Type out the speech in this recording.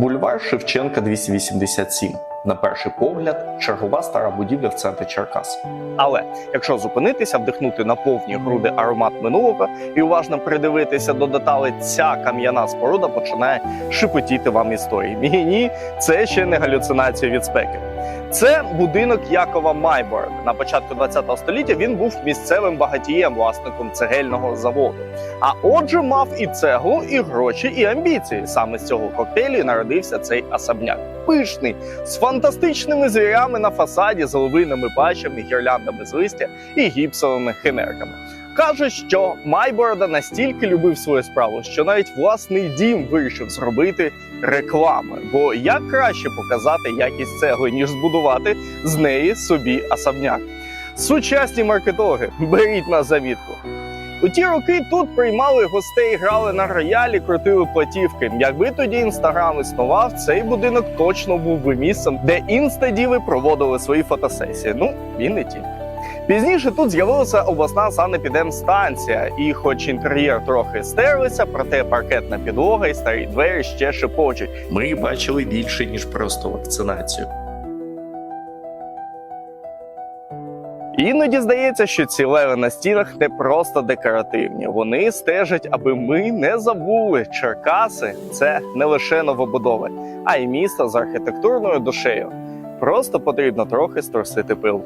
Бульвар Шевченка 287. На перший погляд, чергова стара будівля в центрі Черкас. Але якщо зупинитися, вдихнути на повні груди аромат минулого і уважно придивитися до деталей, ця кам'яна споруда починає шепотіти вам історії. Ні, ні, це ще не галюцинація від спеки. Це будинок Якова Майборг. На початку ХХ століття він був місцевим багатієм, власником цегельного заводу. А отже, мав і цеглу, і гроші, і амбіції. Саме з цього коктейлю народився цей особняк. Пишний, з фантастичними звірями на фасаді, з ловинними пащами, гірляндами з листя і гіпсовими химерками. Каже, що Майборода настільки любив свою справу, що навіть власний дім вирішив зробити реклами. Бо як краще показати якість цегли, ніж збудувати з неї собі особняк. Сучасні маркетологи, беріть на завідку. У ті роки тут приймали гостей, грали на роялі, крутили платівки. Якби тоді інстаграм існував, цей будинок точно був би місцем, де інстадіви проводили свої фотосесії. Ну і не тільки. Пізніше тут з'явилася обласна санепідемстанція, і, хоч інтер'єр трохи стерлися, проте паркетна підлога і старі двері ще шепочуть. Ми бачили більше ніж просто вакцинацію. Іноді здається, що ці леви на стінах не просто декоративні. Вони стежать, аби ми не забули. Черкаси це не лише новобудови, а й місто з архітектурною душею. Просто потрібно трохи струсити пил.